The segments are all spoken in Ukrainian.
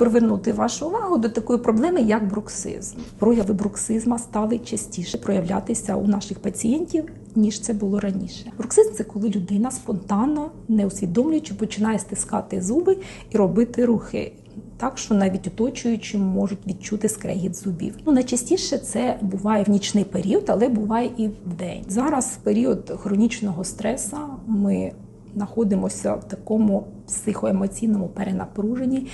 привернути вашу увагу до такої проблеми, як бруксизм. Прояви бруксизма стали частіше проявлятися у наших пацієнтів, ніж це було раніше. Бруксизм це коли людина спонтанно, не усвідомлюючи, починає стискати зуби і робити рухи. Так, що навіть оточуючі можуть відчути скрегіт зубів. Ну найчастіше це буває в нічний період, але буває і в день. Зараз в період хронічного стресу ми знаходимося в такому психоемоційному перенапруженні,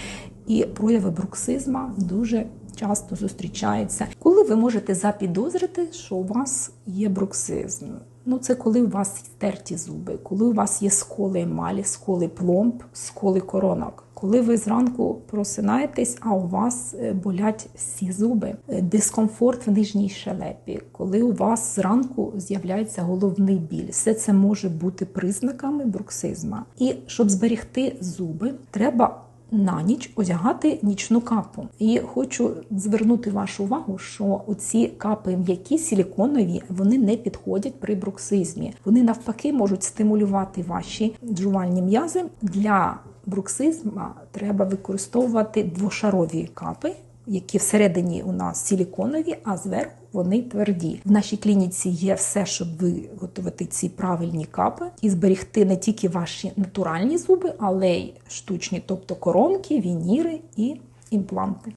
і прояви бруксизма дуже часто зустрічаються. Коли ви можете запідозрити, що у вас є бруксизм? Ну, це коли у вас стерті зуби, коли у вас є сколи емалі, сколи пломб, сколи коронок. Коли ви зранку просинаєтесь, а у вас е, болять всі зуби, Е, дискомфорт в нижній щелепі, коли у вас зранку з'являється головний біль, все це може бути признаками бруксизма. І щоб зберегти зуби, треба на ніч одягати нічну капу. І хочу звернути вашу увагу, що оці капи м'які силіконові вони не підходять при бруксизмі. Вони навпаки можуть стимулювати ваші джувальні м'язи. Для бруксизма треба використовувати двошарові капи. Які всередині у нас силіконові, а зверху вони тверді. В нашій клініці є все, щоб виготовити ці правильні капи і зберегти не тільки ваші натуральні зуби, але й штучні, тобто коронки, вініри і імпланти.